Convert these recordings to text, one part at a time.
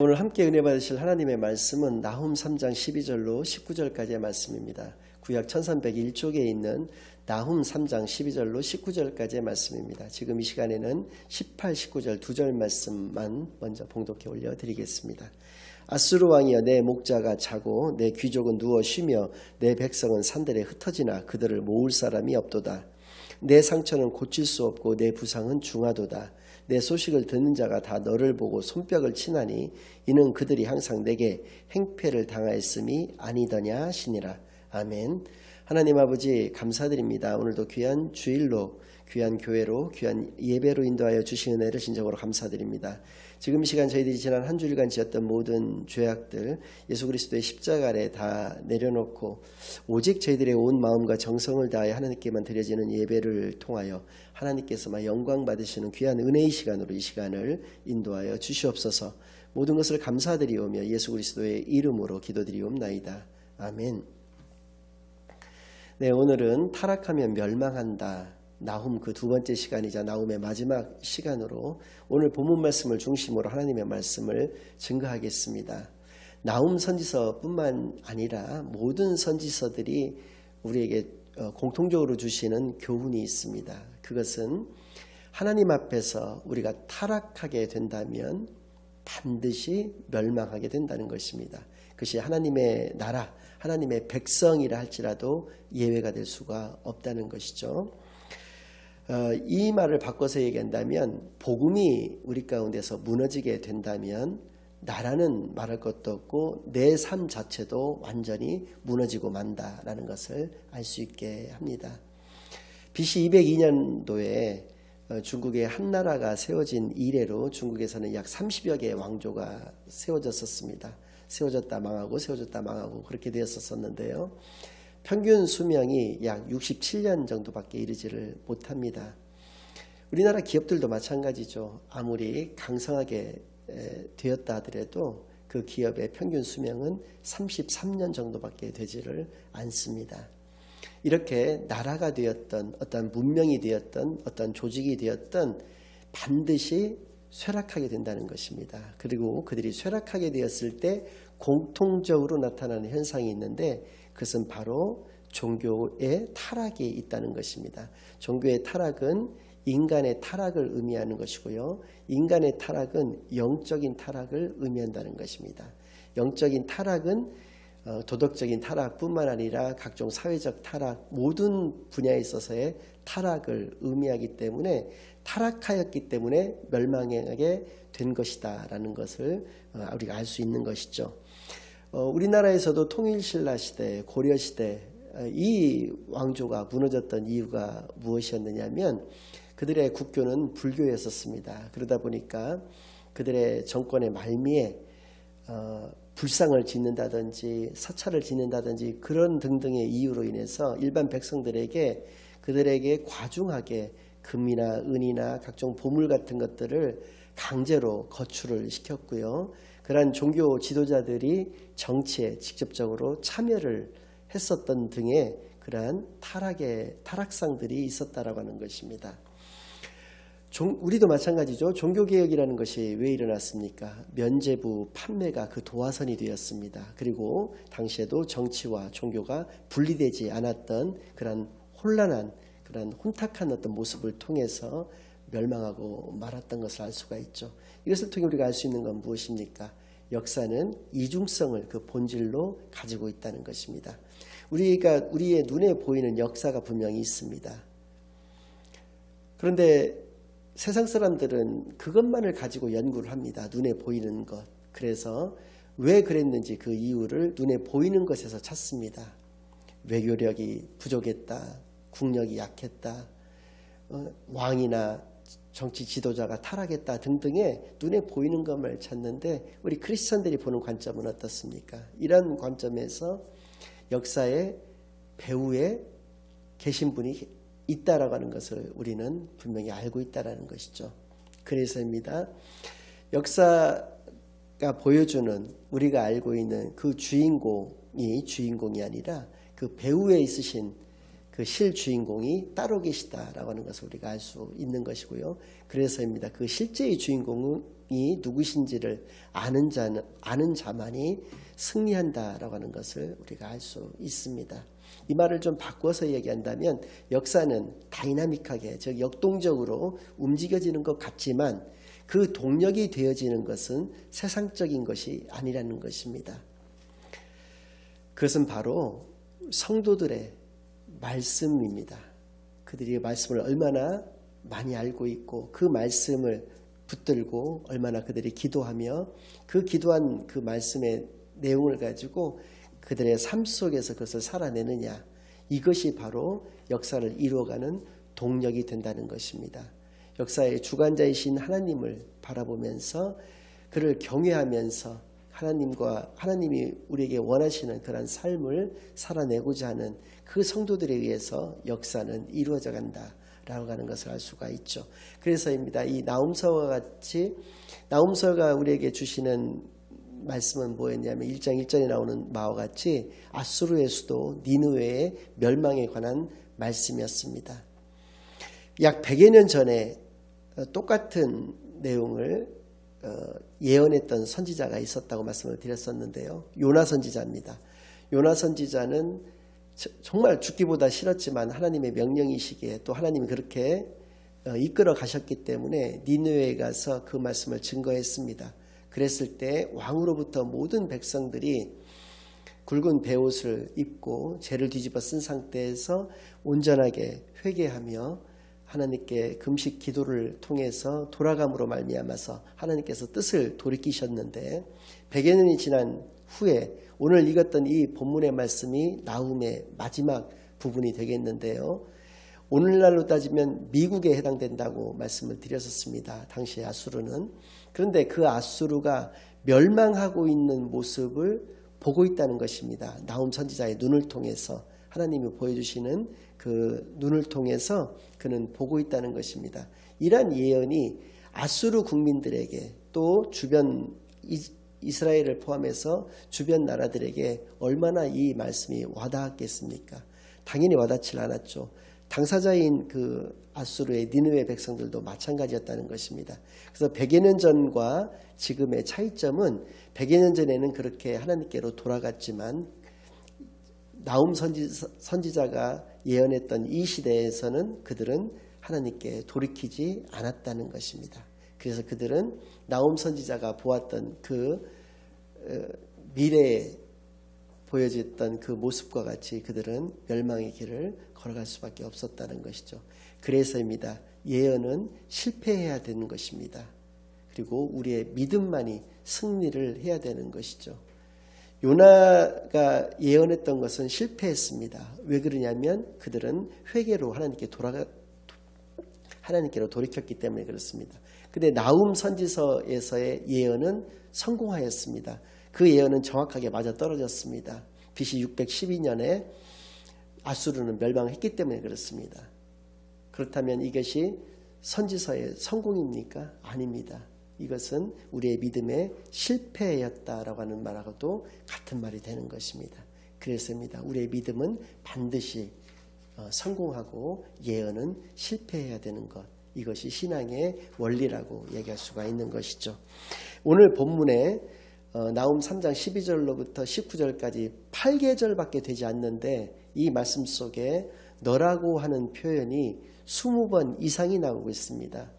오늘 함께 은혜 받으실 하나님의 말씀은 나훔 3장 12절로 19절까지의 말씀입니다. 구약 1301쪽에 있는 나훔 3장 12절로 19절까지의 말씀입니다. 지금 이 시간에는 18, 19절 두 절 말씀만 먼저 봉독해 올려 드리겠습니다. 아수르 왕이여 내 목자가 자고 내 귀족은 누워 쉬며 내 백성은 산들에 흩어지나 그들을 모을 사람이 없도다. 내 상처는 고칠 수 없고 내 부상은 중하도다. 내 소식을 듣는 자가 다 너를 보고 손뼉을 치나니 이는 그들이 항상 내게 행패를 당하였음이 아니더냐 하시니라. 아멘. 하나님 아버지 감사드립니다. 오늘도 귀한 주일로 귀한 교회로 귀한 예배로 인도하여 주신 은혜를 진정으로 감사드립니다. 지금 이 시간 저희들이 지난 한 주일간 지었던 모든 죄악들 예수 그리스도의 십자가 아래 다 내려놓고 오직 저희들의 온 마음과 정성을 다하여 하나님께만 드려지는 예배를 통하여 하나님께서만 영광 받으시는 귀한 은혜의 시간으로 이 시간을 인도하여 주시옵소서. 모든 것을 감사드리오며 예수 그리스도의 이름으로 기도드리옵나이다. 아멘. 네, 오늘은 타락하면 멸망한다. 나훔 그 두 번째 시간이자 나훔의 마지막 시간으로 오늘 본문 말씀을 중심으로 하나님의 말씀을 증거하겠습니다. 나훔 선지서뿐만 아니라 모든 선지서들이 우리에게 어, 공통적으로 주시는 교훈이 있습니다. 그것은 하나님 앞에서 우리가 타락하게 된다면 반드시 멸망하게 된다는 것입니다. 그것이 하나님의 나라, 하나님의 백성이라 할지라도 예외가 될 수가 없다는 것이죠. 어, 이 말을 바꿔서 얘기한다면 복음이 우리 가운데서 무너지게 된다면 나라는 말할 것도 없고 내 삶 자체도 완전히 무너지고 만다라는 것을 알 수 있게 합니다. BC 202년도에 어, 중국의 한 나라가 세워진 이래로 중국에서는 약 30여 개의 왕조가 세워졌었습니다. 세워졌다 망하고 세워졌다 망하고 그렇게 되었었는데요. 평균 수명이 약 67년 정도밖에 이르지를 못합니다. 우리나라 기업들도 마찬가지죠. 아무리 강성하게 되었다 하더라도 그 기업의 평균 수명은 33년 정도밖에 되지를 않습니다. 이렇게 나라가 되었던 어떤 문명이 되었던 어떤 조직이 되었던 반드시 쇠락하게 된다는 것입니다. 그리고 그들이 쇠락하게 되었을 때 공통적으로 나타나는 현상이 있는데 그것은 바로 종교의 타락이 있다는 것입니다. 종교의 타락은 인간의 타락을 의미하는 것이고요. 인간의 타락은 영적인 타락을 의미한다는 것입니다. 영적인 타락은 어, 도덕적인 타락뿐만 아니라 각종 사회적 타락 모든 분야에 있어서의 타락을 의미하기 때문에 타락하였기 때문에 멸망하게 된 것이다라는 것을 어, 우리가 알 수 있는 것이죠. 어, 우리나라에서도 통일신라 시대, 고려 시대 이 왕조가 무너졌던 이유가 무엇이었느냐면 그들의 국교는 불교였었습니다. 그러다 보니까 그들의 정권의 말미에 어, 불상을 짓는다든지 사찰을 짓는다든지 그런 등등의 이유로 인해서 일반 백성들에게 그들에게 과중하게 금이나 은이나 각종 보물 같은 것들을 강제로 거출을 시켰고요. 그러한 종교 지도자들이 정치에 직접적으로 참여를 했었던 등의 그러한 타락의 타락상들이 있었다라고 하는 것입니다. 종, 우리도 마찬가지죠. 종교개혁이라는 것이 왜 일어났습니까? 면제부 판매가 그 도화선이 되었습니다. 그리고 당시에도 정치와 종교가 분리되지 않았던 그런 혼란한 그런 혼탁한 어떤 모습을 통해서 멸망하고 말았던 것을 알 수가 있죠. 이것을 통해 우리가 알 수 있는 건 무엇입니까? 역사는 이중성을 그 본질로 가지고 있다는 것입니다. 우리가 우리의 눈에 보이는 역사가 분명히 있습니다. 그런데 세상 사람들은 그것만을 가지고 연구를 합니다. 눈에 보이는 것. 그래서 왜 그랬는지 그 이유를 눈에 보이는 것에서 찾습니다. 외교력이 부족했다. 국력이 약했다. 어, 왕이나 정치 지도자가 타락했다 등등의 눈에 보이는 것을 찾는데 우리 크리스천들이 보는 관점은 어떻습니까? 이런 관점에서 역사의 배후에 계신 분이 있다라고 하는 것을 우리는 분명히 알고 있다라는 것이죠. 그래서입니다. 역사가 보여주는 우리가 알고 있는 그 주인공이 주인공이 아니라 그 배후에 있으신 그 실주인공이 따로 계시다라고 하는 것을 우리가 알 수 있는 것이고요. 그래서입니다. 그 실제의 주인공이 누구신지를 아는 자는 아는 자만이 승리한다라고 하는 것을 우리가 알 수 있습니다. 이 말을 좀 바꿔서 얘기한다면 역사는 다이나믹하게 즉 역동적으로 움직여지는 것 같지만 그 동력이 되어지는 것은 세상적인 것이 아니라는 것입니다. 그것은 바로 성도들의 말씀입니다. 그들이 말씀을 얼마나 많이 알고 있고 그 말씀을 붙들고 얼마나 그들이 기도하며 그 기도한 그 말씀의 내용을 가지고 그들의 삶 속에서 그것을 살아내느냐 이것이 바로 역사를 이루어가는 동력이 된다는 것입니다. 역사의 주관자이신 하나님을 바라보면서 그를 경외하면서 하나님과 하나님이 우리에게 원하시는 그런 삶을 살아내고자 하는 그 성도들에 의해서 역사는 이루어져 간다 라고 하는 것을 알 수가 있죠. 그래서입니다. 이 나움서와 같이 나움서가 우리에게 주시는 말씀은 뭐였냐면 1장 1절에 나오는 바와 같이 아수르의 수도 니느웨의 멸망에 관한 말씀이었습니다. 약 100여 년 전에 똑같은 내용을 어, 예언했던 선지자가 있었다고 말씀을 드렸었는데요. 요나 선지자입니다. 요나 선지자는 정말 죽기보다 싫었지만 하나님의 명령이시기에 또 하나님이 그렇게 어, 이끌어 가셨기 때문에 니느웨에 가서 그 말씀을 증거했습니다. 그랬을 때 왕으로부터 모든 백성들이 굵은 베옷을 입고 죄를 뒤집어 쓴 상태에서 온전하게 회개하며 하나님께 금식 기도를 통해서 돌아감으로 말미암아서 하나님께서 뜻을 돌이키셨는데 100여 년이 지난 후에 오늘 읽었던 이 본문의 말씀이 나움의 마지막 부분이 되겠는데요. 오늘날로 따지면 미국에 해당된다고 말씀을 드렸었습니다. 당시 아수르는. 그런데 그 아수르가 멸망하고 있는 모습을 보고 있다는 것입니다. 나움 선지자의 눈을 통해서 하나님이 보여주시는 그 눈을 통해서 그는 보고 있다는 것입니다. 이러한 예언이 아수르 국민들에게 또 주변 이스라엘을 포함해서 주변 나라들에게 얼마나 이 말씀이 와닿았겠습니까? 당연히 와닿지 않았죠. 당사자인 그 아수르의 니느웨 백성들도 마찬가지였다는 것입니다. 그래서 100여 년 전과 지금의 차이점은 100여 년 전에는 그렇게 하나님께로 돌아갔지만 나움 선지, 선지자가 예언했던 이 시대에서는 그들은 하나님께 돌이키지 않았다는 것입니다. 그래서 그들은 나움 선지자가 보았던 그 어, 미래에 보여졌던 그 모습과 같이 그들은 멸망의 길을 걸어갈 수밖에 없었다는 것이죠. 그래서입니다. 예언은 실패해야 되는 것입니다. 그리고 우리의 믿음만이 승리를 해야 되는 것이죠. 요나가 예언했던 것은 실패했습니다. 왜 그러냐면 그들은 회개로 하나님께 돌아가 하나님께로 돌이켰기 때문에 그렇습니다. 근데 나움 선지서에서의 예언은 성공하였습니다. 그 예언은 정확하게 맞아 떨어졌습니다. BC 612년에 아수르는 멸망했기 때문에 그렇습니다. 그렇다면 이것이 선지서의 성공입니까? 아닙니다. 이것은 우리의 믿음의 실패였다라고 하는 말하고도 같은 말이 되는 것입니다. 그래서입니다. 우리의 믿음은 반드시 어, 성공하고 예언은 실패해야 되는 것. 이것이 신앙의 원리라고 얘기할 수가 있는 것이죠. 오늘 본문에 어, 나움 3장 12절로부터 19절까지 8계절밖에 되지 않는데 이 말씀 속에 너라고 하는 표현이 20번 이상이 나오고 있습니다.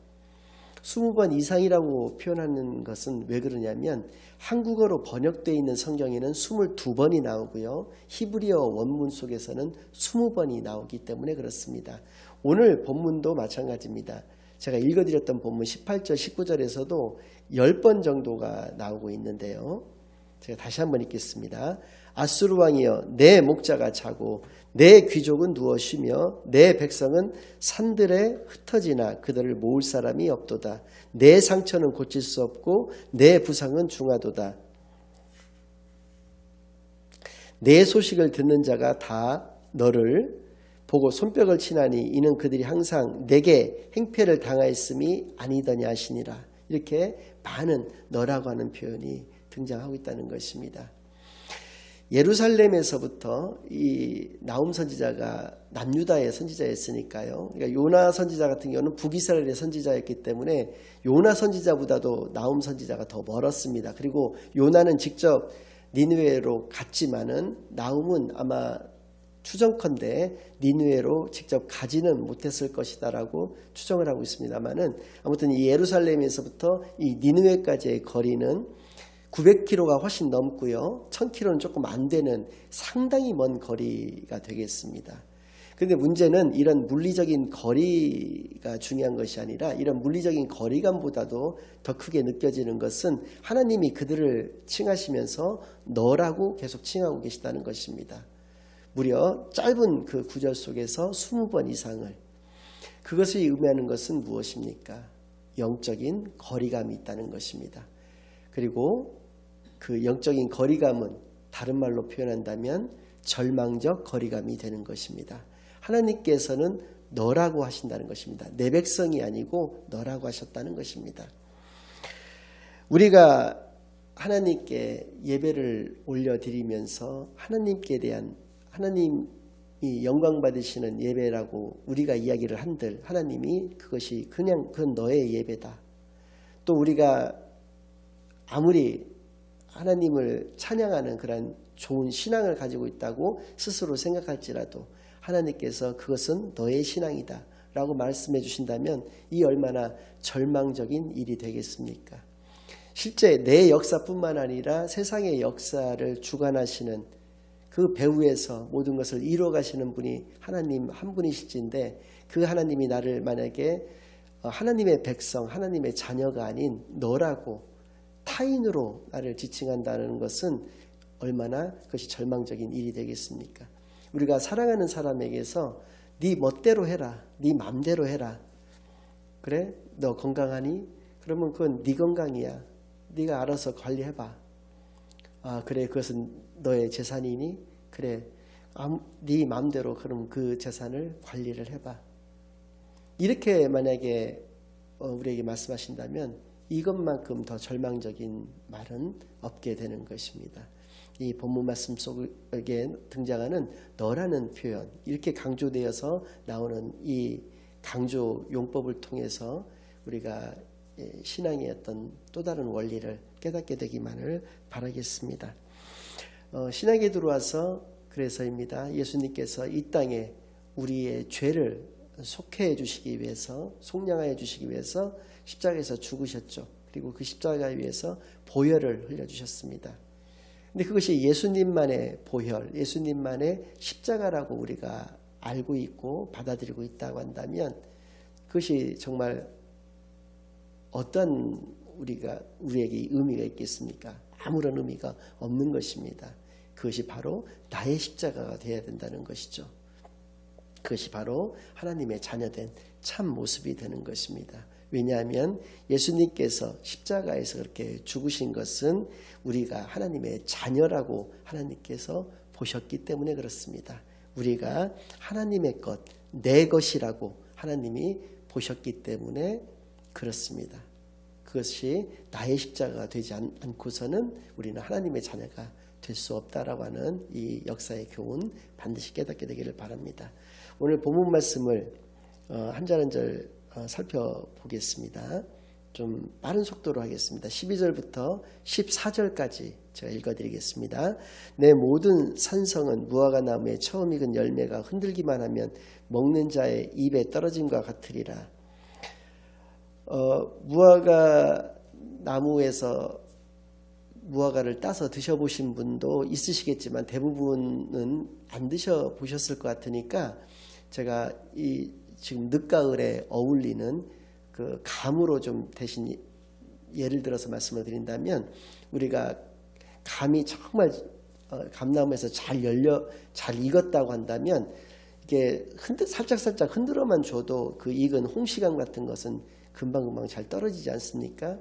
20번 이상이라고 표현하는 것은 왜 그러냐면 한국어로 번역되어 있는 성경에는 22번이 나오고요. 히브리어 원문 속에서는 20번이 나오기 때문에 그렇습니다. 오늘 본문도 마찬가지입니다. 제가 읽어드렸던 본문 18절, 19절에서도 10번 정도가 나오고 있는데요. 제가 다시 한번 읽겠습니다. 아수르 왕이여 내 목자가 자고 내 귀족은 누워 쉬며 내 백성은 산들에 흩어지나 그들을 모을 사람이 없도다. 내 상처는 고칠 수 없고 내 부상은 중하도다. 내 소식을 듣는 자가 다 너를 보고 손뼉을 치나니 이는 그들이 항상 내게 행패를 당하였음이 아니더냐 하시니라. 이렇게 많은 너라고 하는 표현이 등장하고 있다는 것입니다. 예루살렘에서부터 이 나움 선지자가 남유다의 선지자였으니까요. 그러니까 요나 선지자 같은 경우는 북이스라엘의 선지자였기 때문에 요나 선지자보다도 나움 선지자가 더 멀었습니다. 그리고 요나는 직접 니누에로 갔지만은 나움은 아마 추정컨대 니누에로 직접 가지는 못했을 것이다라고 추정을 하고 있습니다만은 아무튼 이 예루살렘에서부터 이 니누에까지의 거리는 900km가 훨씬 넘고요. 1000km는 조금 안 되는 상당히 먼 거리가 되겠습니다. 근데 문제는 이런 물리적인 거리가 중요한 것이 아니라 이런 물리적인 거리감보다도 더 크게 느껴지는 것은 하나님이 그들을 칭하시면서 너라고 계속 칭하고 계시다는 것입니다. 무려 짧은 그 구절 속에서 20번 이상을 그것을 의미하는 것은 무엇입니까? 영적인 거리감이 있다는 것입니다. 그리고 그 영적인 거리감은 다른 말로 표현한다면 절망적 거리감이 되는 것입니다. 하나님께서는 너라고 하신다는 것입니다. 내 백성이 아니고 너라고 하셨다는 것입니다. 우리가 하나님께 예배를 올려드리면서 하나님께 대한 하나님이 영광 받으시는 예배라고 우리가 이야기를 한들 하나님이 그것이 그냥 그건 너의 예배다. 또 우리가 아무리 하나님을 찬양하는 그런 좋은 신앙을 가지고 있다고 스스로 생각할지라도 하나님께서 그것은 너의 신앙이다 라고 말씀해 주신다면 이 얼마나 절망적인 일이 되겠습니까? 실제 내 역사뿐만 아니라 세상의 역사를 주관하시는 그 배후에서 모든 것을 이루어 가시는 분이 하나님 한 분이실진데 그 하나님이 나를 만약에 하나님의 백성, 하나님의 자녀가 아닌 너라고 타인으로 나를 지칭한다는 것은 얼마나 그것이 절망적인 일이 되겠습니까? 우리가 사랑하는 사람에게서 네 멋대로 해라, 네 맘대로 해라. 그래? 너 건강하니? 그러면 그건 네 건강이야. 네가 알아서 관리해봐. 아 그래 그것은 너의 재산이니? 그래 네 마음대로 그럼 그 재산을 관리를 해봐. 이렇게 만약에 어, 우리에게 말씀하신다면 이것만큼 더 절망적인 말은 없게 되는 것입니다. 이 본문 말씀 속에 등장하는 너라는 표현 이렇게 강조되어서 나오는 이 강조 용법을 통해서 우리가 신앙의 어떤 또 다른 원리를 깨닫게 되기만을 바라겠습니다. 어, 신앙에 들어와서 그래서입니다. 예수님께서 이 땅에 우리의 죄를 속해 주시기 위해서 속량하여 주시기 위해서 십자가에서 죽으셨죠. 그리고 그 십자가에 위해서 보혈을 흘려 주셨습니다. 근데 그것이 예수님만의 보혈, 예수님만의 십자가라고 우리가 알고 있고 받아들이고 있다고 한다면 그것이 정말 어떤 우리가 우리에게 의미가 있겠습니까? 아무런 의미가 없는 것입니다. 그것이 바로 나의 십자가가 되어야 된다는 것이죠. 그것이 바로 하나님의 자녀된 참 모습이 되는 것입니다. 왜냐하면 예수님께서 십자가에서 그렇게 죽으신 것은 우리가 하나님의 자녀라고 하나님께서 보셨기 때문에 그렇습니다. 우리가 하나님의 것, 내 것이라고 하나님이 보셨기 때문에 그렇습니다. 그것이 나의 십자가가 되지 않 고서는 우리는 하나님의 자녀가 될 수 없다라고 하는 이 역사의 교훈 반드시 깨닫게 되기를 바랍니다. 오늘 본문 말씀을 어, 한절 한절 어, 살펴보겠습니다. 좀 빠른 속도로 하겠습니다. 12절부터 14절까지 제가 읽어드리겠습니다. 내 모든 산성은 무화과 나무에 처음 익은 열매가 흔들기만 하면 먹는 자의 입에 떨어짐과 같으리라. 어, 무화과 나무에서 무화과를 따서 드셔보신 분도 있으시겠지만 대부분은 안 드셔보셨을 것 같으니까 제가 이 지금 늦가을에 어울리는 그 감으로 좀 대신 예를 들어서 말씀을 드린다면 우리가 감이 정말 어, 감나무에서 잘 열려 잘 익었다고 한다면 이게 흔들 살짝 살짝 흔들어만 줘도 그 익은 홍시감 같은 것은 금방 금방 잘 떨어지지 않습니까?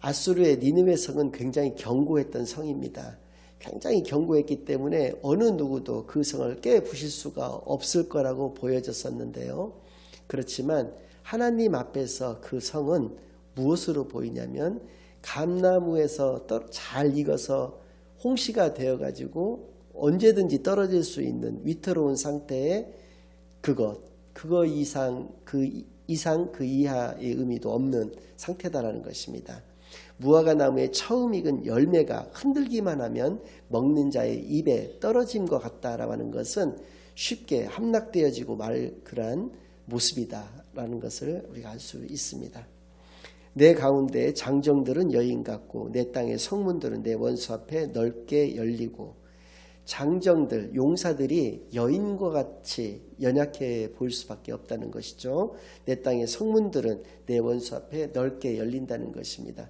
아수르의 니느웨 성은 굉장히 견고했던 성입니다. 굉장히 견고했기 때문에 어느 누구도 그 성을 깨 부실 수가 없을 거라고 보여졌었는데요. 그렇지만 하나님 앞에서 그 성은 무엇으로 보이냐면 감나무에서 잘 익어서 홍시가 되어 가지고 언제든지 떨어질 수 있는 위태로운 상태에 그것 그거 이상 그 이- 이상 그 이하의 의미도 없는 상태다라는 것입니다. 무화과 나무에 처음 익은 열매가 흔들기만 하면 먹는 자의 입에 떨어짐과 같다라고 하는 것은 쉽게 함락되어지고 말 그러한 모습이다라는 것을 우리가 알 수 있습니다. 내 가운데 장정들은 여인 같고 내 땅의 성문들은 내 원수 앞에 넓게 열리고 장정들 용사들이 여인과 같이 연약해 보일 수밖에 없다는 것이죠. 내 땅의 성문들은 내 원수 앞에 넓게 열린다는 것입니다.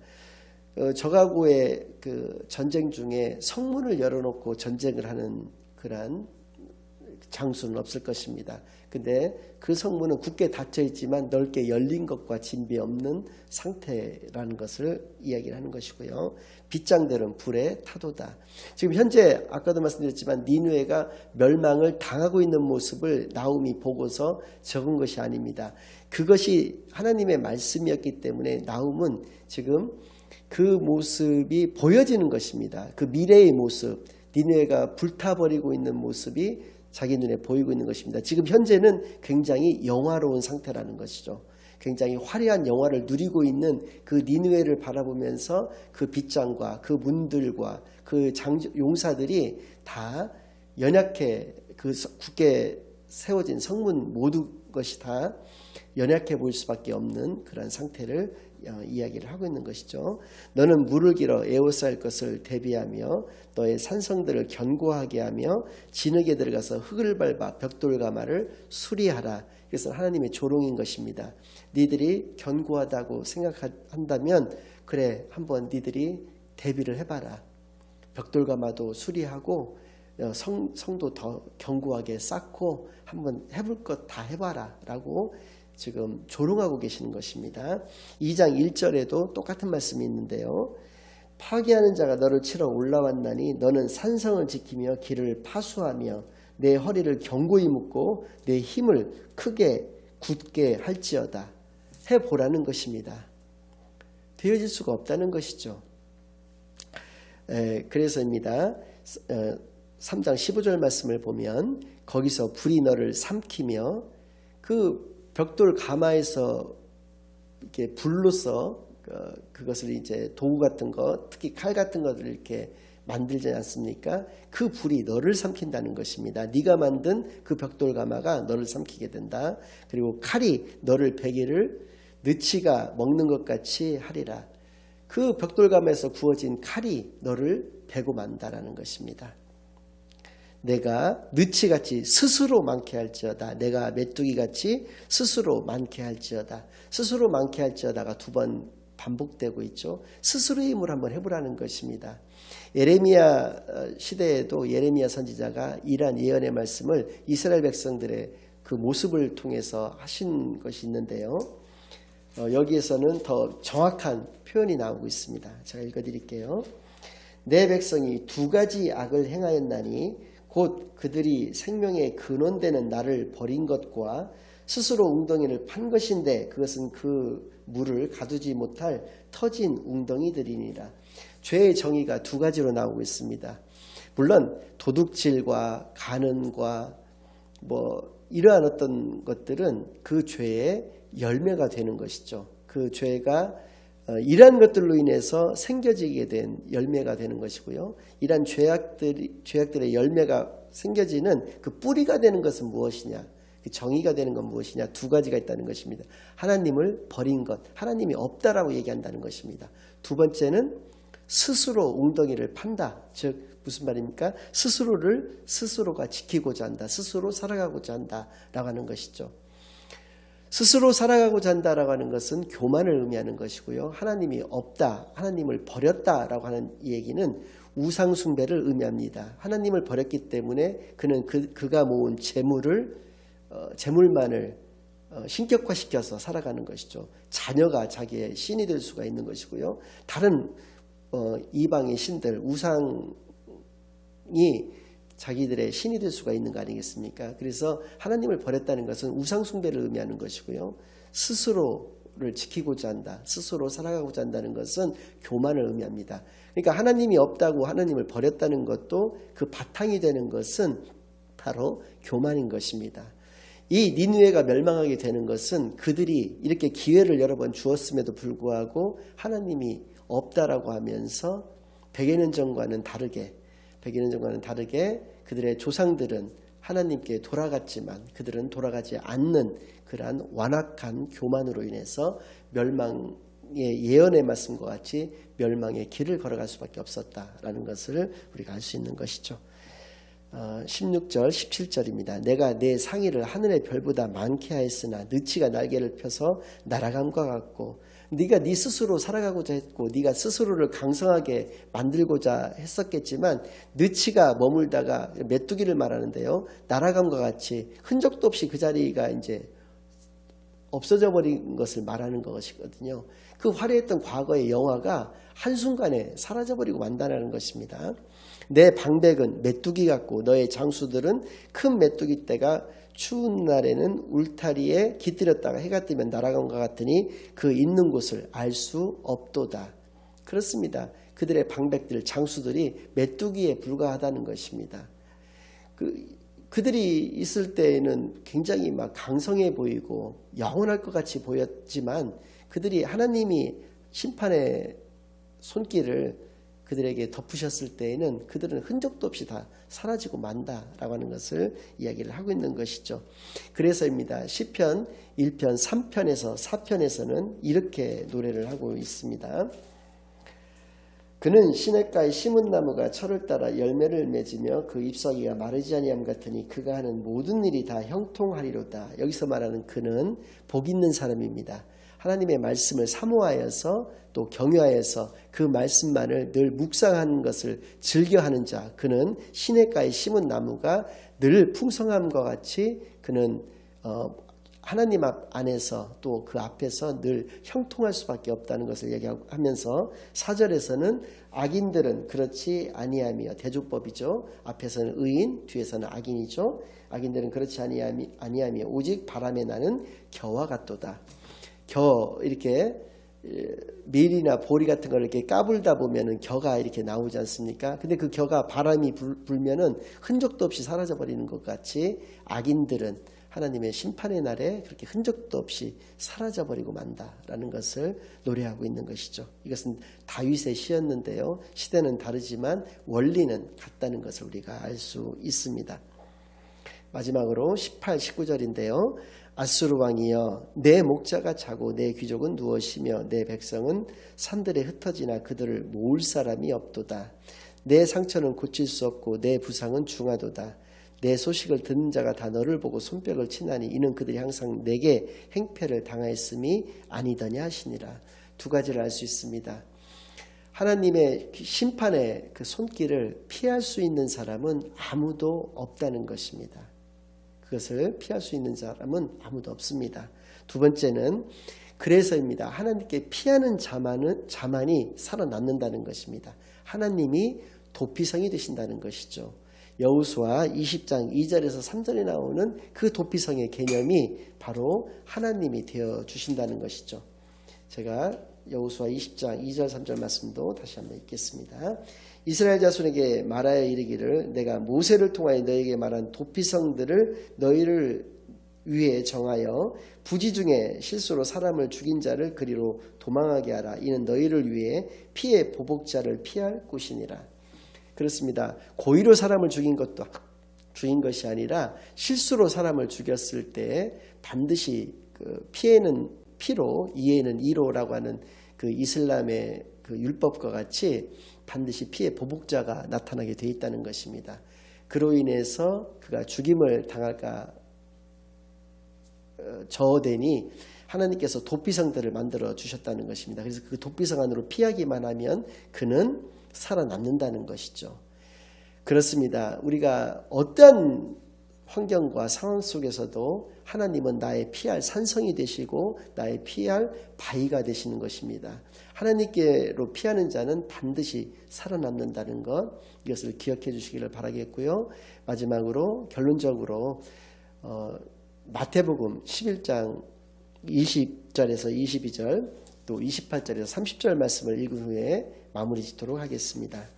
어, 저가구의 그 전쟁 중에 성문을 열어놓고 전쟁을 하는 그러한 장수는 없을 것입니다. 근데 그 성문은 굳게 닫혀 있지만 넓게 열린 것과 진비 없는 상태라는 것을 이야기를 하는 것이고요. 빗장들은 불에 타도다. 지금 현재 아까도 말씀드렸지만 니누에가 멸망을 당하고 있는 모습을 나움이 보고서 적은 것이 아닙니다. 그것이 하나님의 말씀이었기 때문에 나움은 지금 그 모습이 보여지는 것입니다. 그 미래의 모습, 니누에가 불타버리고 있는 모습이 자기 눈에 보이고 있는 것입니다. 지금 현재는 굉장히 영화로운 상태라는 것이죠. 굉장히 화려한 영화를 누리고 있는 그 니누에를 바라보면서 그 빗장과 그 문들과 그 장, 용사들이 다 연약해 그 서- 굳게 세워진 성문 모두 것이 다 연약해 보일 수밖에 없는 그런 상태를 어, 이야기를 하고 있는 것이죠. 너는 물을 길어 에워쌀 것을 대비하며 너의 산성들을 견고하게 하며 진흙에 들어가서 흙을 밟아 벽돌가마를 수리하라. 그것은 하나님의 조롱인 것입니다. 니들이 견고하다고 생각한다면 그래 한번 니들이 대비를 해봐라. 벽돌가마도 수리하고 어, 성, 성도 더 견고하게 쌓고 한번 해볼 것 다 해봐라 라고 지금 조롱하고 계시는 것입니다. 2장 1절에도 똑같은 말씀이 있는데요. 파괴하는 자가 너를 치러 올라왔나니 너는 산성을 지키며 길을 파수하며 내 허리를 견고히 묶고 내 힘을 크게 굳게 할지어다 해보라는 것입니다. 되어질 수가 없다는 것이죠. 에, 그래서입니다. 어, 3장 15절 말씀을 보면 거기서 불이 너를 삼키며 그 벽돌 가마에서 이렇게 불로서 어, 그것을 이제 도구 같은 거, 특히 칼 같은 것들을 이렇게 만들지 않습니까? 그 불이 너를 삼킨다는 것입니다. 네가 만든 그 벽돌 가마가 너를 삼키게 된다. 그리고 칼이 너를 베기를 느치가 먹는 것 같이 하리라. 그 벽돌감에서 구워진 칼이 너를 베고 만다라는 것입니다. 내가 느치같이 스스로 많게 할지어다. 내가 메뚜기같이 스스로 많게 할지어다. 스스로 많게 할지어다가 두 번 반복되고 있죠. 스스로의 힘을 한번 해보라는 것입니다. 예레미야 어, 시대에도 예레미야 선지자가 이러한 예언의 말씀을 이스라엘 백성들의 그 모습을 통해서 하신 것이 있는데요. 어, 여기에서는 더 정확한 표현이 나오고 있습니다. 제가 읽어드릴게요. 내 백성이 두 가지 악을 행하였나니 곧 그들이 생명의 근원되는 나를 버린 것과 스스로 웅덩이를 판 것인데 그것은 그 물을 가두지 못할 터진 웅덩이들이니라. 죄의 정의가 두 가지로 나오고 있습니다. 물론 도둑질과 간음과 뭐 이러한 어떤 것들은 그 죄의 열매가 되는 것이죠. 그 죄가 어, 이러한 것들로 인해서 생겨지게 된 열매가 되는 것이고요. 이러한 죄악들이 죄악들의 열매가 생겨지는 그 뿌리가 되는 것은 무엇이냐? 그 정의가 되는 건 무엇이냐? 두 가지가 있다는 것입니다. 하나님을 버린 것, 하나님이 없다라고 얘기한다는 것입니다. 두 번째는 스스로 웅덩이를 판다. 즉 무슨 말입니까? 스스로를 스스로가 지키고자 한다. 스스로 살아가고자 한다 라고 하는 것이죠. 스스로 살아가고자 한다라고 하는 것은 교만을 의미하는 것이고요. 하나님이 없다, 하나님을 버렸다라고 하는 이 얘기는 우상 숭배를 의미합니다. 하나님을 버렸기 때문에 그는 그, 그가 모은 재물을 어, 재물만을 어, 신격화시켜서 살아가는 것이죠. 자녀가 자기의 신이 될 수가 있는 것이고요. 다른 어, 이방의 신들 우상이 자기들의 신이 될 수가 있는 거 아니겠습니까? 그래서 하나님을 버렸다는 것은 우상 숭배를 의미하는 것이고요. 스스로 스스로를 지키고자 한다. 스스로 살아가고자 한다는 것은 교만을 의미합니다. 그러니까 하나님이 없다고 하나님을 버렸다는 것도 그 바탕이 되는 것은 바로 교만인 것입니다. 이 니누에가 멸망하게 되는 것은 그들이 이렇게 기회를 여러 번 주었음에도 불구하고 하나님이 없다라고 하면서 년 전과는 다르게 전과는 다르게 그들의 조상들은 하나님께 돌아갔지만 그들은 돌아가지 않는 그러한 완악한 교만으로 인해서 멸망의 예언의 말씀과 같이 멸망의 길을 걸어갈 수밖에 없었다라는 것을 우리가 알 수 있는 것이죠. 어, 16절, 17절입니다. 내가 내 상의를 하늘의 별보다 많게 하였으나 느치가 날개를 펴서 날아감과 같고 네가 네 스스로 살아가고자 했고 네가 스스로를 강성하게 만들고자 했었겠지만 느치가 머물다가 메뚜기를 말하는데요. 날아감과 같이 흔적도 없이 그 자리가 이제 없어져 버린 것을 말하는 것이거든요. 그 화려했던 과거의 영화가 한순간에 사라져 버리고 만다라는 것입니다. 내 방백은 메뚜기 같고 너의 장수들은 큰 메뚜기 떼가 추운 날에는 울타리에 깃들였다가 해가 뜨면 날아간 것 같으니 그 있는 곳을 알 수 없도다. 그렇습니다. 그들의 방백들, 장수들이 메뚜기에 불과하다는 것입니다. 그, 그들이 있을 때에는 굉장히 막 강성해 보이고 영원할 것 같이 보였지만 그들이 하나님이 심판의 손길을 그들에게 덮으셨을 때에는 그들은 흔적도 없이 다 사라지고 만다라고 하는 것을 이야기를 하고 있는 것이죠. 그래서입니다. 시편 1편, 3편에서 4편에서는 이렇게 노래를 하고 있습니다. 그는 시냇가에 심은 나무가 철을 따라 열매를 맺으며 그 잎사귀가 마르지 아니함 같으니 그가 하는 모든 일이 다 형통하리로다. 여기서 말하는 그는 복 있는 사람입니다. 하나님의 말씀을 사모하여서 또 경외하여서 그 말씀만을 늘 묵상하는 것을 즐겨하는 자 그는 시냇가에 심은 나무가 늘 풍성함과 같이 그는 어, 하나님 앞 안에서 또 그 앞에서 늘 형통할 수밖에 없다는 것을 얘기하면서 사절에서는 악인들은 그렇지 아니하며 대조법이죠. 앞에서는 의인, 뒤에서는 악인이죠. 악인들은 그렇지 아니하며 오직 바람에 나는 겨와 같도다. 겨 이렇게 밀이나 보리 같은 걸 이렇게 까불다 보면은 겨가 이렇게 나오지 않습니까? 근데 그 겨가 바람이 불, 불면은 흔적도 없이 사라져 버리는 것 같이 악인들은 하나님의 심판의 날에 그렇게 흔적도 없이 사라져 버리고 만다라는 것을 노래하고 있는 것이죠. 이것은 다윗의 시였는데요. 시대는 다르지만 원리는 같다는 것을 우리가 알 수 있습니다. 마지막으로 18, 19절인데요. 아수르 왕이여 내 목자가 자고 내 귀족은 누워 쉬며 내 백성은 산들에 흩어지나 그들을 모을 사람이 없도다. 내 상처는 고칠 수 없고 내 부상은 중하도다. 내 소식을 듣는 자가 다 너를 보고 손뼉을 치나니 이는 그들이 항상 내게 행패를 당하였음이 아니더냐 하시니라. 두 가지를 알 수 있습니다. 하나님의 심판의 그 손길을 피할 수 있는 사람은 아무도 없다는 것입니다. 그것을 피할 수 있는 사람은 아무도 없습니다. 두 번째는 그래서입니다. 하나님께 피하는 자만은 자만이 살아남는다는 것입니다. 하나님이 도피성이 되신다는 것이죠. 여우수와 20장 2절에서 3절에 나오는 그 도피성의 개념이 바로 하나님이 되어 주신다는 것이죠. 제가 여우수와 20장 2절 3절 말씀도 다시 한번 읽겠습니다. 이스라엘 자손에게 말하여 이르기를 내가 모세를 통하여 너에게 말한 도피성들을 너희를 위해 정하여 부지 중에 실수로 사람을 죽인 자를 그리로 도망하게 하라. 이는 너희를 위해 피해 보복자를 피할 곳이니라. 그렇습니다. 고의로 사람을 죽인 것도 죽인 것이 아니라 실수로 사람을 죽였을 때 반드시 그 피해는 피로 이해는 이로라고 하는 그 이슬람의 그 율법과 같이 반드시 피해 보복자가 나타나게 돼 있다는 것입니다. 그로 인해서 그가 죽임을 당할까 어, 저되니 하나님께서 도피성들을 만들어 주셨다는 것입니다. 그래서 그 도피성 안으로 피하기만 하면 그는 살아남는다는 것이죠. 그렇습니다. 우리가 어떤 환경과 상황 속에서도 하나님은 나의 피할 산성이 되시고 나의 피할 바위가 되시는 것입니다. 하나님께로 피하는 자는 반드시 살아남는다는 것 이것을 기억해 주시기를 바라겠고요. 마지막으로 결론적으로 어, 마태복음 11장 20절에서 22절 또 28절에서 30절 말씀을 읽은 후에 마무리 짓도록 하겠습니다.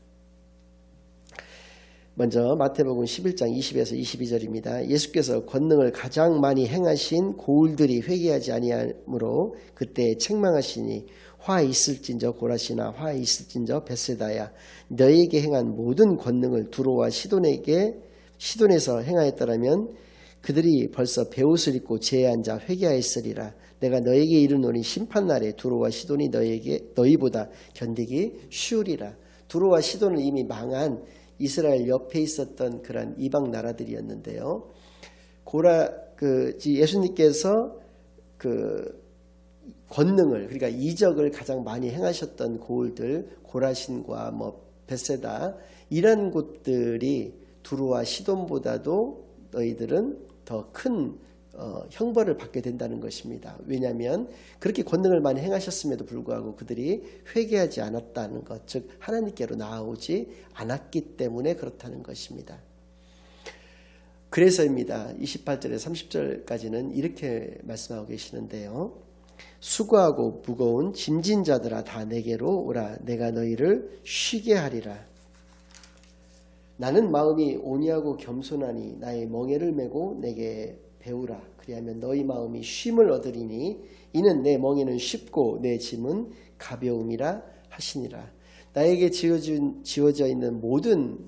먼저 마태복음 11장 20에서 22절입니다. 예수께서 권능을 가장 많이 행하신 고울들이 회개하지 아니하므로 그때 책망하시니 화 있을진저 고라시나 화 있을진저 베세다야. 너에게 행한 모든 권능을 두로와 시돈에게 시돈에서 행하였더라면 그들이 벌써 베옷을 입고 앉아 회개하였으리라. 내가 너에게 이르노니 심판 날에 두로와 시돈이 너에게 너희보다 견디기 쉬우리라. 두로와 시돈은 이미 망한 이스라엘 옆에 있었던 그런 이방 나라들이었는데요. 고라 그 예수님께서 그 권능을 그러니까 이적을 가장 많이 행하셨던 고을들 고라신과 뭐 베세다 이런 곳들이 두루와 시돈보다도 너희들은 더 큰 어, 형벌을 받게 된다는 것입니다. 왜냐하면 그렇게 권능을 많이 행하셨음에도 불구하고 그들이 회개하지 않았다는 것, 즉 하나님께로 나아오지 않았기 때문에 그렇다는 것입니다. 그래서입니다. 28절에 30절까지는 이렇게 말씀하고 계시는데요. 수고하고 무거운 짐진 자들아 다 내게로 오라 내가 너희를 쉬게 하리라. 나는 마음이 온유하고 겸손하니 나의 멍에를 메고 내게 배우라. 그리하면 너희 마음이 쉼을 얻으리니 이는 내 멍에는 쉽고 내 짐은 가벼움이라 하시니라. 나에게 지어준, 지어져 있는 모든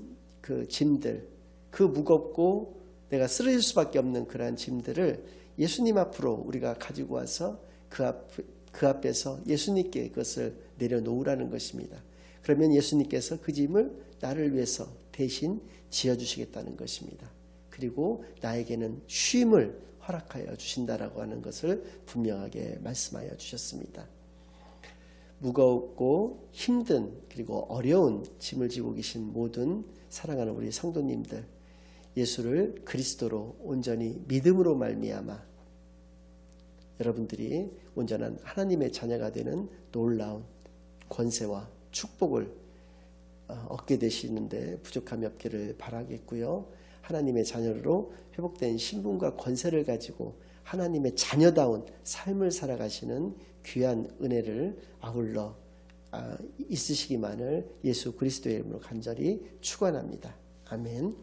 그 짐들, 그 무겁고 내가 쓰러질 수밖에 없는 그러한 짐들을 예수님 앞으로 우리가 가지고 와서 그, 앞, 그 앞에서 예수님께 그것을 내려놓으라는 것입니다. 그러면 예수님께서 그 짐을 나를 위해서 대신 지어주시겠다는 것입니다. 그리고 나에게는 쉼을 허락하여 주신다라고 하는 것을 분명하게 말씀하여 주셨습니다. 무겁고 힘든 그리고 어려운 짐을 지고 계신 모든 사랑하는 우리 성도님들 예수를 그리스도로 온전히 믿음으로 말미암아 여러분들이 온전한 하나님의 자녀가 되는 놀라운 권세와 축복을 어, 얻게 되시는데 부족함이 없기를 바라겠고요. 하나님의 자녀로 회복된 신분과 권세를 가지고 하나님의 자녀다운 삶을 살아가시는 귀한 은혜를 아울러 아, 있으시기만을 예수 그리스도의 이름으로 간절히 축원합니다. 아멘.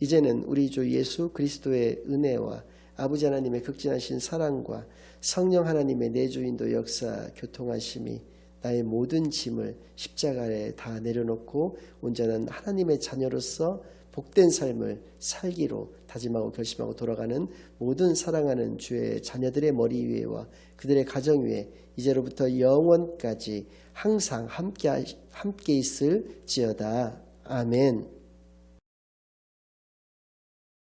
이제는 우리 주 예수 그리스도의 은혜와 아버지 하나님의 극진하신 사랑과 성령 하나님의 내주인도 역사 교통하심이 나의 모든 짐을 십자가에 다 내려놓고 온전한 하나님의 자녀로서 복된 삶을 살기로 다짐하고 결심하고 돌아가는 모든 사랑하는 주의 자녀들의 머리 위에와 그들의 가정 위에 이제로부터 영원까지 항상 함께 함께 있을지어다. 아멘.